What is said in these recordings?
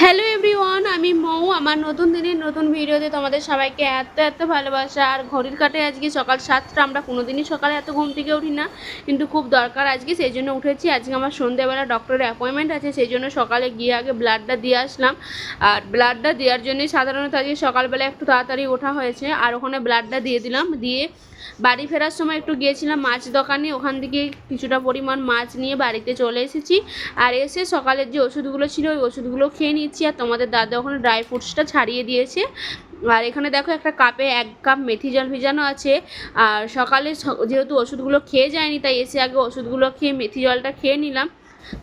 Hello everyone আমি মৌ, আমার নতুন দিনের নতুন ভিডিওতে তোমাদের সবাইকে এত এত ভালোবাসা। আর ঘড়ির কাটে আজকে সকাল সাতটা, আমরা কোনোদিনই সকালে এত ঘুম থেকে উঠি না, কিন্তু খুব দরকার আজকে সেই জন্য উঠেছি। আজকে আমার সন্ধ্যেবেলা ডক্টরের অ্যাপয়েন্টমেন্ট আছে সেই জন্য সকালে গিয়ে আগে ব্লাডটা দিয়ে আসলাম। আর ব্লাডটা দেওয়ার জন্যই সাধারণত আজকে সকালবেলা একটু তাড়াতাড়ি ওঠা হয়েছে। আর ওখানে ব্লাডটা দিয়ে দিলাম, দিয়ে বাড়ি ফেরার সময় একটু গিয়েছিলাম মাছ দোকানে। ওখান থেকে কিছুটা পরিমাণ মাছ নিয়ে বাড়িতে চলে এসেছি। আর এসে সকালের যে ওষুধগুলো ছিল, ওই ওষুধগুলো খেয়ে নিচ্ছি। আর তোমাদের দাদা ওখানে ড্রাই ফ্রুটসটা ছাড়িয়ে দিয়েছে। আর এখানে দেখো একটা কাপে এক কাপ মেথি জল ভিজানো আছে। আর সকালে যেহেতু ওষুধগুলো খেয়ে যায়নি তাই এসে আগে ওষুধগুলো খেয়ে মেথি জলটা খেয়ে নিলাম।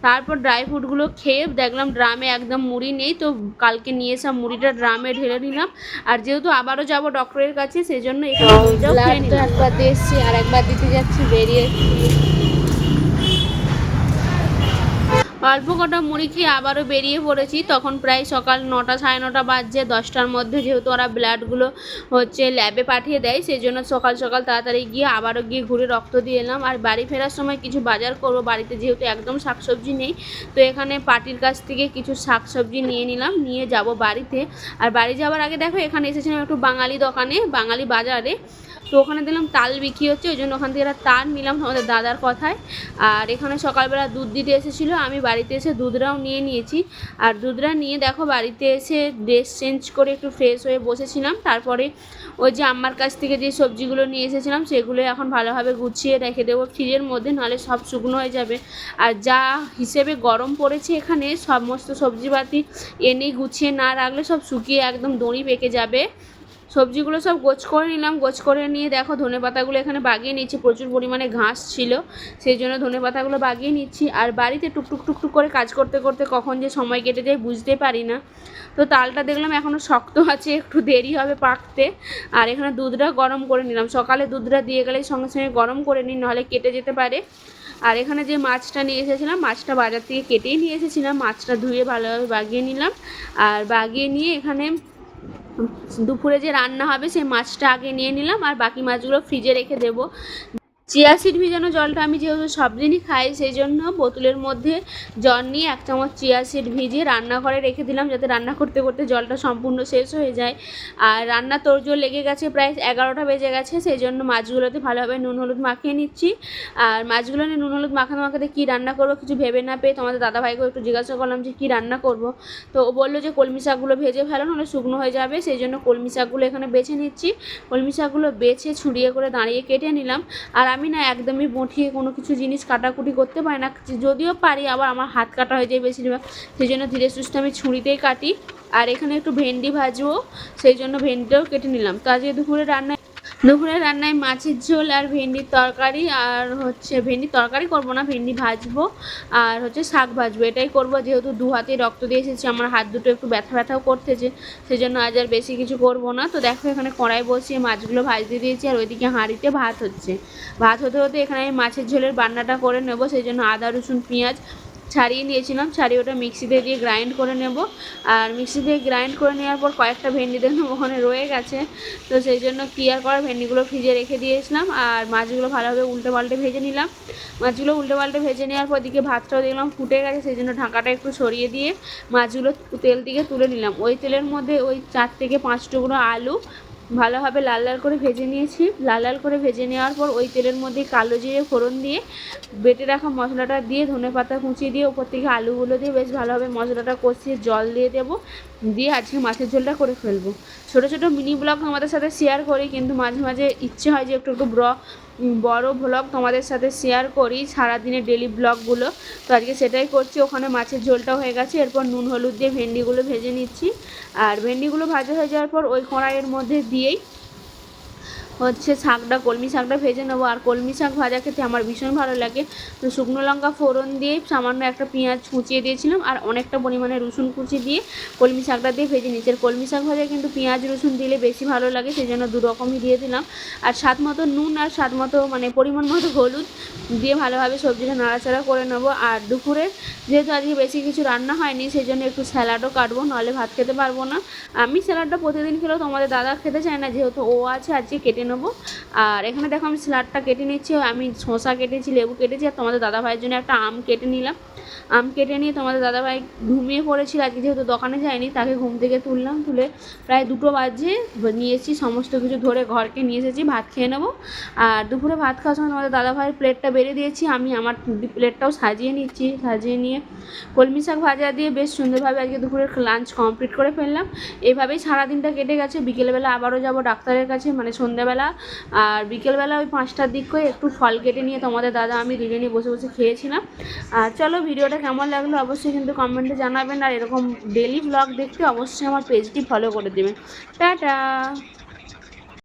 তারপর ড্রাই ফ্রুটগুলো খেয়ে দেখলাম ড্রামে একদম মুড়ি নেই তো কালকে নিয়ে এসে মুড়িটা ড্রামে ঢেলে নিলাম। আর যেহেতু আবারও যাব ডক্টরের কাছে সেই জন্য একবার আর একবার দিতে যাচ্ছি বেরিয়ে অল্প কটা মুড়ি খেয়ে আবারও বেরিয়ে পড়েছি। তখন প্রায় সকাল নটা সাড়ে নটা বাজছে, দশটার মধ্যে যেহেতু ওরা ব্লাডগুলো হচ্ছে ল্যাবে পাঠিয়ে দেয় সেই জন্য সকাল সকাল তাড়াতাড়ি গিয়ে আবারও গিয়ে ঘুরে রক্ত দিয়ে এলাম। আর বাড়ি ফেরার সময় কিছু বাজার করব, বাড়িতে যেহেতু একদম শাকসবজি নেই, তো এখানে পার্টির কাছ থেকে কিছু শাকসবজি নিয়ে নিলাম, নিয়ে যাব বাড়িতে। আর বাড়ি যাওয়ার আগে দেখো, এখানে এসেছিলাম একটু বাঙালি দোকানে, বাঙালি বাজারে। তো ওখানে দিলাম তাল বিক্রি হচ্ছে, ওই জন্য ওখান থেকে একটা তাল নিলাম আমাদের দাদার কথায়। আর এখানে সকালবেলা দুধ দিতে এসেছিল, আমি বাড়িতে এসে দুধরাও নিয়ে নিয়েছি। আর দুধরা নিয়ে দেখো বাড়িতে এসে ড্রেস চেঞ্জ করে একটু ফ্রেশ হয়ে বসেছিলাম। তারপরে ওই যে আমার কাছ থেকে যে সবজিগুলো নিয়ে এসেছিলাম, সেগুলো এখন ভালোভাবে গুছিয়ে রেখে দেবো ফ্রিজের মধ্যে, নাহলে সব শুকনো হয়ে যাবে। আর যা হিসেবে গরম পড়েছে এখানে, সমস্ত সবজিপাতি এনে গুছিয়ে না রাখলে সব শুকিয়ে একদম দড়ি পেকে যাবে। সবজিগুলো সব গোছ করে নিলাম, গোছ করে নিয়ে দেখো ধনে পাতাগুলো এখানে বাগিয়ে নিচ্ছি, প্রচুর পরিমাণে ঘাস ছিল, সেই জন্য ধনে পাতাগুলো বাগিয়ে নিচ্ছি। আর বাড়িতে টুকটুক টুকটুক করে কাজ করতে করতে কখন যে সময় কেটে যায় বুঝতে পারি না। তো তালটা দেখলাম এখনও শক্ত আছে, একটু দেরি হবে পাকতে। আর এখানে দুধটা গরম করে নিলাম। সকালে দুধটা দিয়ে গেলে সঙ্গে সঙ্গে গরম করে নিই, নাহলে কেটে যেতে পারে। আর এখানে যে মাছটা নিয়ে এসেছিলাম, মাছটা বাজার থেকে কেটেই নিয়ে এসেছিলাম। মাছটা ধুয়ে ভালোভাবে বাগিয়ে নিলাম। আর বাগিয়ে নিয়ে এখানে দুপুরে যে রান্না হবে সেই মাছটা আগে নিয়ে নিলাম আর বাকি মাছগুলো ফ্রিজে রেখে দেবো। চিয়া সিড ভিজানো জলটা আমি যেহেতু সব দিনই খাই, সেই জন্য বোতলের মধ্যে জল নিয়ে এক চামচ চিয়া সিড ভিজিয়ে রান্নাঘরে রেখে দিলাম যাতে রান্না করতে করতে জলটা সম্পূর্ণ শেষ হয়ে যায়। আর রান্না তোড়জোড় লেগে গেছে প্রায় এগারোটা বেজে গেছে, সেই জন্য মাছগুলোতে ভালোভাবে নুন হলুদ মাখিয়ে নিচ্ছি। আর মাছগুলো নিয়ে নুন হলুদ মাখাতে মাখাতে কী রান্না করব কিছু ভেবে না পেয়ে তোমাদের দাদাভাইকেও একটু জিজ্ঞাসা করলাম যে কী রান্না করব। তো ও বলল যে কলমি শাকগুলো ভেজে ফেলো, নাহলে শুকনো হয়ে যাবে, সেই জন্য কলমি শাকগুলো এখানে বেছে নিচ্ছি। কলমি শাকগুলো বেছে ছুরিয়ে করে দাঁড়িয়ে কেটে নিলাম। আর আমি না একদমই বঁটিয়ে কোনো কিছু জিনিস কাটাকুটি করতে পারি না। যদিও পারি, আবার আমার হাত কাটা হয়ে যায় বেশিরভাগ। সেই জন্য ধীরে সুস্থ আমি ছুরিতেই কাটি। আর এখানে একটু ভেন্ডি ভাজবো, সেই জন্য ভেন্ডিটাও কেটে নিলাম। তো আজকে দুপুরে রান্নায় দুপুরে রান্নায় মাছের ঝোল আর ভেন্ডির তরকারি, আর হচ্ছে ভেন্ডির তরকারি করব না, ভেন্ডি ভাজবো, আর হচ্ছে শাক ভাজবো। এটাই করব, যেহেতু দু হাতে রক্ত দিয়ে এসেছি, আমার হাত দুটো একটু ব্যথা ব্যথাও করতেছে সেই জন্য আজ আর বেশি কিছু করব না। তো দেখো এখানে কড়াই বসিয়ে মাছগুলো ভাজতে দিয়েছি, আর ওইদিকে হাঁড়িতে ভাত হচ্ছে। ভাত হতে হতে এখানে আমি মাছের ঝোলের বান্নাটা করে নেব সেই জন্য আদা, রসুন, পেঁয়াজ ছাড়িয়ে নিয়েছিলাম, ছাড়িয়ে ওটা মিক্সিতে দিয়ে গ্রাইন্ড করে নেব। আর মিক্সি দিয়ে গ্রাইন্ড করে নেওয়ার পর কয়েকটা ভেন্ডি দেখলাম, ওখানে রয়ে গেছে। তো সেই জন্য ক্লিয়ার করা ভেন্ডিগুলো ফ্রিজে রেখে দিয়েছিলাম। আর মাছগুলো ভালোভাবে উল্টে পাল্টে ভেজে নিলাম। মাছগুলো উল্টে পাল্টে ভেজে নেওয়ার পর দিকে ভাতটাও দেখলাম ফুটে গেছে, সেই জন্য ঢাকাটা একটু সরিয়ে দিয়ে মাছগুলো তেল থেকে তুলে নিলাম। ওই তেলের মধ্যে ওই চার থেকে পাঁচ টুকরো আলু ভালোভাবে লাল লাল করে ভেজে নিয়েছি। লাল লাল করে ভেজে নেওয়ার পর ওই তেলের মধ্যে কালো জিরে ফোড়ন দিয়ে বেটে রাখা মশলাটা দিয়ে ধনে পাতা কুচিয়ে দিয়ে ওপর থেকে আলুগুলো দিয়ে বেশ ভালোভাবে মশলাটা কষিয়ে জল দিয়ে দেবো। দিয়ে আজকে মাছের ঝোলটা করে ফেলব। ছোটো ছোটো মিনি ব্লগ আমাদের সাথে শেয়ার করি, কিন্তু মাঝে মাঝে ইচ্ছে হয় যে একটু একটু ব্র বড় ব্লগ তোমাদের সাথে শেয়ার করি, সারাদিনের ডেলি ব্লগগুলো তো আজকে সেটাই করছি, ওখানে মাছের ঝোলটা হয়ে গেছে, এরপর নুন, হলুদ দিয়ে ভেন্ডিগুলো ভেজে নিচ্ছি। আর ভেন্ডিগুলো ভাজা হয়ে যাওয়ার পর ওই কড়াইয়ের মধ্যে দিয়েই হচ্ছে শাকটা, কলমি শাকটা ভেজে নেব। আর কলমি শাক ভাজা খেতে আমার ভীষণ ভালো লাগে। তো শুকনো লঙ্কা ফোড়ন দিয়ে সামান্য একটা পেঁয়াজ কুচিয়ে দিয়েছিলাম আর অনেকটা পরিমাণে রসুন কুচি দিয়ে কলমি শাকটা দিয়ে ভেজে নিচ্ছি আর কলমি শাক ভাজা কিন্তু পেঁয়াজ, রসুন দিলে বেশি ভালো লাগে সেই জন্য দু রকমই দিয়ে দিলাম। আর স্বাদ মতো নুন আর স্বাদ মতো মানে পরিমাণ মতো হলুদ দিয়ে ভালোভাবে সবজিটা নাড়াচাড়া করে নেব। আর দুপুরে যেহেতু আজকে বেশি কিছু রান্না হয়নি সেই জন্য একটু স্যালাডও কাটবো নাহলে ভাত খেতে পারব না। আমি স্যালাডটা প্রতিদিন খেলেও তোমাদের দাদা খেতে চায় না, যেহেতু ও আছে, আজকে কেটে নেব। আর এখানে দেখো আমি স্যালাডটা কেটে নিচ্ছি, আমি শসা কেটেছি, লেবু কেটেছি, আর তোমাদের দাদা ভাইয়ের জন্য একটা আম কেটে নিলাম। আম কেটে নিয়ে তোমাদের দাদা ভাই ঘুমিয়ে পড়েছিল, আজকে যেহেতু দোকানে যায়নি, তাকে ঘুম থেকে তুললাম, তুলে প্রায় দুটো বাজে নিয়েছি, সমস্ত কিছু ধরে ঘরকে নিয়ে এসেছি, ভাত খেয়ে নেব। আর দুপুরে ভাত খাওয়ার সময় তোমাদের দাদা ভাইয়ের প্লেটটা বেড়ে দিয়েছি, আমি আমার প্লেটটাও সাজিয়ে নিচ্ছি, সাজিয়ে নিয়ে কলমি শাক ভাজা দিয়ে বেশ সুন্দরভাবে আজকে দুপুরের লাঞ্চ কমপ্লিট করে ফেললাম। এভাবেই সারাদিনটা কেটে গেছে, বিকেলবেলা আবারও যাব ডাক্তারের কাছে মানে সন্ধ্যাবেলা আর বিকেলবেলা ওই পাঁচটার দিক করে একটু ফল কেটে নিয়ে তোমাদের দাদা আমি দুজনে বসে বসে খেয়েছিলাম। আর চলো ভিডিওটা কেমন লাগল অবশ্যই কিন্তু কমেন্টে জানাবেন, আর এরকম ডেলি ব্লগ দেখতে অবশ্যই আমার পেজটি ফলো করে দেবেন। টাটা!